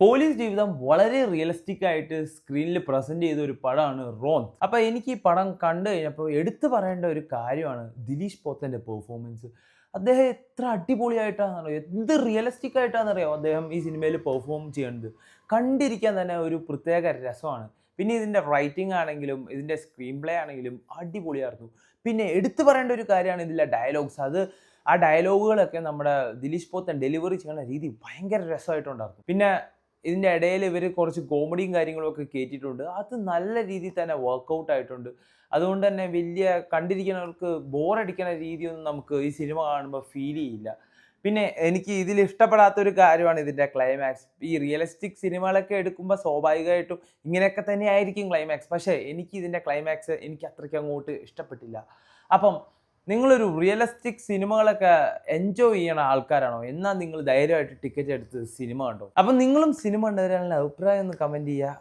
Police ജീവിതം വളരെ realistic ആയിട്ട് സ്ക്രീനിൽ പ്രസന്റ് ചെയ്ത ഒരു പടമാണ് റോന്ത് അപ്പൊ എനിക്ക് ഈ പടം കണ്ടു കഴിഞ്ഞപ്പോൾ എടുത്തു പറയേണ്ട ഒരു കാര്യമാണ് ദിലീഷ് പോത്തന്റെ പെർഫോമൻസ് അദ്ദേഹം എത്ര അടിപൊളിയായിട്ടാണെന്നറിയോ? എന്ത് റിയലിസ്റ്റിക് ആയിട്ടാണെന്നറിയോ അദ്ദേഹം ഈ സിനിമയിൽ പെർഫോം ചെയ്യുന്നത് കണ്ടിരിക്കാൻ തന്നെ ഒരു പ്രത്യേക രസമാണ്. പിന്നെ ഇതിന്റെ റൈറ്റിംഗ് ആണെങ്കിലും ഇതിന്റെ സ്ക്രീൻ പ്ലേ ആണെങ്കിലും അടിപൊളിയായിരുന്നു. പിന്നെ എടുത്തു പറയേണ്ട ഒരു കാര്യമാണ് ഇതിലെ ഡയലോഗ്സ് അത് ആ ഡയലോഗുകളൊക്കെ നമ്മുടെ ദിലീഷ് പോത്തൻ ഡെലിവറി ചെയ്യുന്ന രീതി ഭയങ്കര രസമായിട്ടുണ്ടായിരുന്നു. പിന്നെ ഇതിന്റെ ഇടയിൽ ഇവർ കുറച്ച് കോമഡിയും കാര്യങ്ങളും ഒക്കെ കയറ്റിയിട്ടുണ്ട് അത് നല്ല രീതിയിൽ തന്നെ വർക്കൗട്ട് ആയിട്ടുണ്ട്. അതുകൊണ്ട് തന്നെ വലിയ കണ്ടിരിക്കുന്നവർക്ക് ബോറടിക്കുന്ന രീതിയൊന്നും നമുക്ക് ഈ സിനിമ കാണുമ്പോൾ ഫീൽ ചെയ്യില്ല. പിന്നെ എനിക്ക് ഇതിൽ ഇഷ്ടപ്പെടാത്ത ഒരു കാര്യമാണ് ഇതിന്റെ ക്ലൈമാക്സ് ഈ റിയലിസ്റ്റിക് സിനിമകളൊക്കെ എടുക്കുമ്പോൾ സ്വാഭാവികമായിട്ടും ഇങ്ങനെയൊക്കെ തന്നെയായിരിക്കും ക്ലൈമാക്സ് പക്ഷേ എനിക്ക് ഇതിന്റെ ക്ലൈമാക്സ് എനിക്ക് അത്രയ്ക്ക് അങ്ങോട്ട് ഇഷ്ടപ്പെട്ടില്ല. അപ്പം നിങ്ങളൊരു റിയലിസ്റ്റിക് സിനിമകളൊക്കെ എൻജോയ് ചെയ്യണ ആൾക്കാരാണോ? എന്നാൽ നിങ്ങൾ ധൈര്യമായിട്ട് ടിക്കറ്റ് എടുത്ത് സിനിമ കണ്ടോ? അപ്പം നിങ്ങളും സിനിമ കണ്ടവരാനുള്ള അഭിപ്രായം ഒന്ന് കമന്റ് ചെയ്യുക.